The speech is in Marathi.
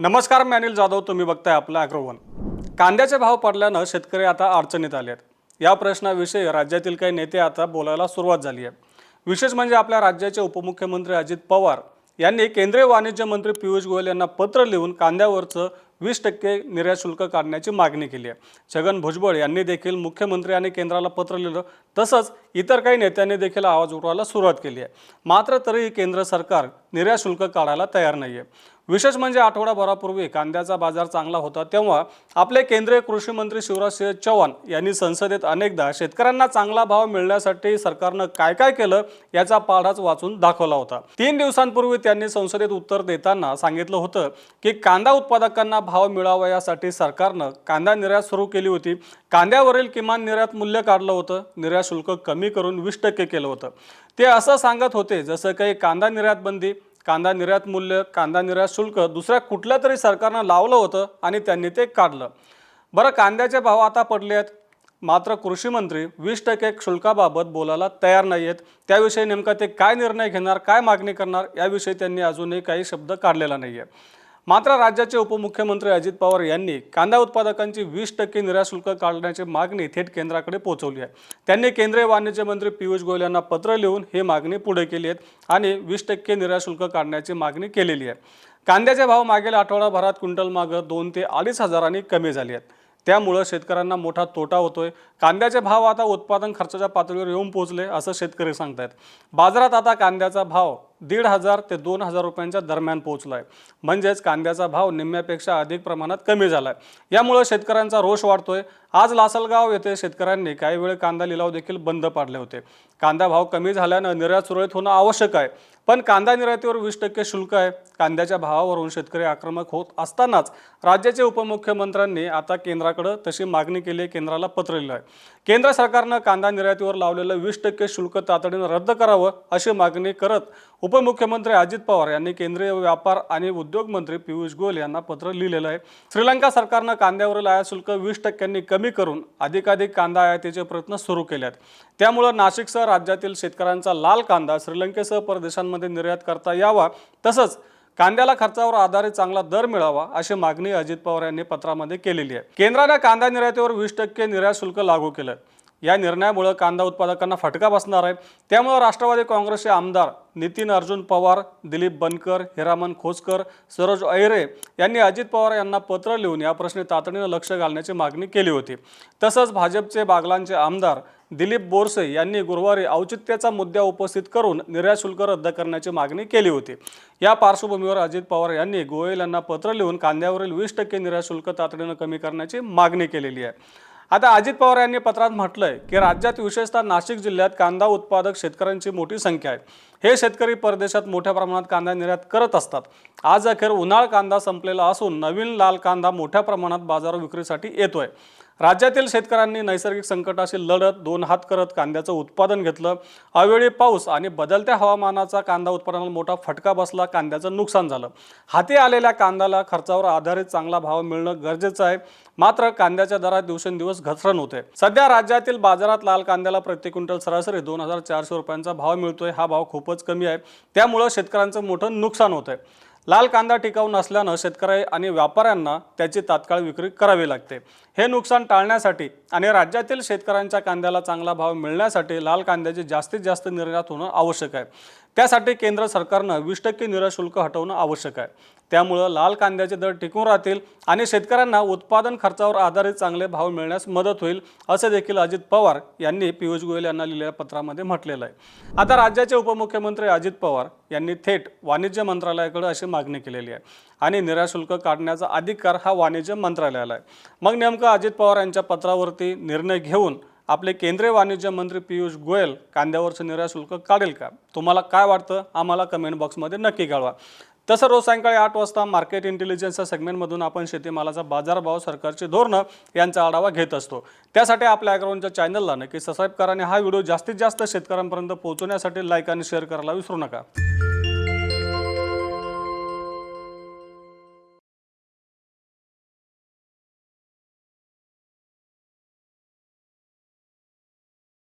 नमस्कार मी अनिल जाधव. तुम्ही बघताय आपलं अॅग्रोवन. कांद्याचे भाव पडल्यानं शेतकरी आता अडचणीत आले आहेत. या प्रश्नाविषयी राज्यातील काही नेते आता बोलायला सुरुवात झाली आहे. विशेष म्हणजे आपल्या राज्याचे उपमुख्यमंत्री अजित पवार यांनी केंद्रीय वाणिज्य मंत्री पियुष गोयल यांना पत्र लिहून कांद्यावरचं वीस टक्के निर्यात शुल्क काढण्याची मागणी केली आहे. छगन भुजबळ यांनी देखील मुख्यमंत्री आणि केंद्राला पत्र लिहिलं. तसंच इतर काही नेत्यांनी देखील आवाज उठवायला सुरुवात केली आहे. मात्र तरीही केंद्र सरकार निर्यात शुल्क काढायला तयार नाही आहे विशेष म्हणजे आठवडाभरापूर्वी कांद्याचा बाजार चांगला होता तेव्हा आपले केंद्रीय कृषी मंत्री शिवराजसिंह चौहान यांनी संसदेत अनेकदा शेतकऱ्यांना चांगला भाव मिळण्यासाठी सरकारनं काय काय केलं याचा पाढाच वाचून दाखवला होता. तीन दिवसांपूर्वी त्यांनी संसदेत उत्तर देताना सांगितलं होतं की कांदा उत्पादकांना भाव मिळावा यासाठी सरकारनं कांदा निर्यात सुरू केली होती. कांद्यावरील किमान निर्यात मूल्य काढलं होतं. निर्यात शुल्क कमी करून वीस टक्के केलं होतं. ते असं सांगत होते जसं काही कांदा निर्यात बंदी कांदा निर्यात मूल्य कांदा निर्यात शुल्क दुसऱ्या कुठल्या तरी सरकारनं लावलं होतं आणि त्यांनी ते काढलं. बरं कांद्याचे भाव आता पडले आहेत. मात्र कृषी मंत्री वीस टक्के शुल्काबाबत बोलायला तयार नाही आहेत. त्याविषयी नेमका ते काय निर्णय घेणार काय मागणी करणार याविषयी त्यांनी अजूनही काही शब्द काढलेला नाही आहे मात्र राज्याचे उपमुख्यमंत्री अजित पवार यांनी कांदा उत्पादकांची वीस टक्के निर्यातशुल्क काढण्याची मागणी थेट केंद्राकडे पोहोचवली आहे. त्यांनी केंद्रीय वाणिज्य मंत्री पियुष गोयल यांना पत्र लिहून ही मागणी पुढे केली आहे आणि वीस टक्के निर्यातशुल्क काढण्याची मागणी केलेली आहे. कांद्याचे भाव मागील आठवडाभरात क्विंटल मागं दोन ते अडीच हजारांनी कमी झाले आहेत. त्यामुळं शेतकऱ्यांना मोठा तोटा होतोय. कांद्याचे भाव आता उत्पादन खर्चाच्या पातळीवर येऊन पोहोचले असं शेतकरी सांगतायत. बाजारात आता कांद्याचा भाव दीड हजार ते दोन हजार रुपयांच्या दरम्यान पोहोचला आहे म्हणजेच कांद्याचा भाव निम्म्यापेक्षा अधिक प्रमाणात कमी झाला आहे यामुळं शेतकऱ्यांचा रोष वाढतोय आज लासलगाव येथे शेतकऱ्यांनी काही वेळ कांदा लिलाव देखील बंद पाडले होते. कांदा भाव कमी झाल्यानं निर्यात सुरळीत होणं आवश्यक आहे. पण कांदा निर्यातीवर वीस टक्के शुल्क आहे. कांद्याच्या भावावरून शेतकरी आक्रमक होत असतानाच राज्याचे उपमुख्यमंत्र्यांनी आता केंद्राकडे तशी मागणी केली आहे केंद्राला पत्र लिहिलं आहे. केंद्र सरकारनं कांदा निर्यातीवर लावलेलं वीस टक्के शुल्क तातडीनं रद्द करावं अशी मागणी करत उपमुख्यमंत्री अजित पवार यांनी केंद्रीय व्यापार आणि उद्योग मंत्री पियुष गोयल यांना पत्र लिहिलेलं आहे. श्रीलंका सरकारनं कांद्यावरील आयात शुल्क वीस टक्क्यांनी कमी कमी करून अधिकाधिक कांदा आयातीचे प्रयत्न सुरू केले आहेत त्यामुळं नाशिकसह राज्यातील शेतकऱ्यांचा लाल कांदा श्रीलंकेसह परदेशांमध्ये निर्यात करता यावा तसंच कांद्याला खर्चावर आधारित चांगला दर मिळावा अशी मागणी अजित पवार यांनी पत्रामध्ये केलेली आहे. केंद्राने कांदा निर्यातीवर वीस टक्के निर्यात शुल्क लागू केलं. या निर्णयामुळं कांदा उत्पादकांना फटका बसणार आहे. त्यामुळं राष्ट्रवादी काँग्रेसचे आमदार नितीन अर्जुन पवार दिलीप बनकर हिरामन खोसकर सरोज ऐरे यांनी अजित पवार यांना पत्र लिहून या प्रश्नी तातडीनं लक्ष घालण्याची मागणी केली होती. तसंच भाजपचे बागलांचे आमदार दिलीप बोरसे यांनी गुरुवारी औचित्याचा मुद्दा उपस्थित करून निर्यात शुल्क रद्द करण्याची मागणी केली होती. या पार्श्वभूमीवर अजित पवार यांनी गोयल यांना पत्र लिहून कांद्यावरील वीस टक्के निर्यात शुल्क तातडीनं कमी करण्याची मागणी केलेली आहे. आता अजित पवार यांनी पत्रात म्हटलंय की राज्यात विशेषतः नाशिक जिल्ह्यात कांदा उत्पादक शेतकऱ्यांची मोठी संख्या आहे. हे शेतकरी परदेशात मोठ्या प्रमाणात कांदा निर्यात करत असतात. आज अखेर उन्हाळ कांदा संपलेला असून नवीन लाल कांदा मोठ्या प्रमाणात बाजार विक्रीसाठी येतोय. राज्यातील शेतकऱ्यांनी नैसर्गिक संकटाशी लढत दोन हात करत कांद्याचं उत्पादन घेतलं. अवेळी पाऊस आणि बदलत्या हवामानाचा कांदा उत्पादनाला मोठा फटका बसला कांद्याचं नुकसान झालं. हाती आलेल्या कांद्याला खर्चावर आधारित चांगला भाव मिळणं गरजेचं आहे. मात्र कांद्याच्या दरात दिवसेंदिवस घसरण होते. सध्या राज्यातील बाजारात लाल कांद्याला प्रति क्विंटल सरासरी दोन हजार चारशे रुपयांचा भाव मिळतोय. हा भाव खूपच कमी आहे. त्यामुळं शेतकऱ्यांचं मोठं नुकसान होत आहे लाल कांदा टिकाऊ नसल्यानं शेतकरी आणि व्यापाऱ्यांना त्याची तात्काळ विक्री करावी लागते. हे नुकसान टाळण्यासाठी आणि राज्यातील शेतकऱ्यांच्या कांद्याला चांगला भाव मिळण्यासाठी लाल कांद्याची जास्तीत जास्त निर्यात होणं आवश्यक आहे. त्यासाठी केंद्र सरकारनं वीस टक्के निराशुल्क हटवणं आवश्यक आहे. त्यामुळं लाल कांद्याचे दर टिकून राहतील आणि शेतकऱ्यांना उत्पादन खर्चावर आधारित चांगले भाव मिळण्यास मदत होईल असे देखील अजित पवार यांनी पियुष गोयल यांना लिहिलेल्या पत्रामध्ये म्हटलेलं आहे. आता राज्याचे उपमुख्यमंत्री अजित पवार यांनी थेट वाणिज्य मंत्रालयाकडे अशी मागणी केलेली आहे आणि निराशुल्क काढण्याचा अधिकार हा वाणिज्य मंत्रालयाला आहे. मग नेमकं अजित पवार यांच्या पत्रावरती निर्णय घेऊन आपले केंद्रीय वाणिज्य मंत्री पियुष गोयल कांद्यावरचं निर्यात शुल्क काढेल का? तुम्हाला काय वाटतं? आम्हाला कमेंट बॉक्समध्ये नक्की कळवा. तसं रोज सायंकाळी आठ वाजता मार्केट इंटेलिजन्सच्या सेगमेंटमधून आपण शेतीमालाचा बाजारभाव सरकारची धोरणं यांचा आढावा घेत असतो. त्यासाठी आपल्या अॅग्राऊंडच्या चॅनलला नक्की सबस्क्राईब करा आणि हा व्हिडिओ जास्तीत जास्त शेतकऱ्यांपर्यंत पोहोचवण्यासाठी लाईक आणि शेअर करायला विसरू नका.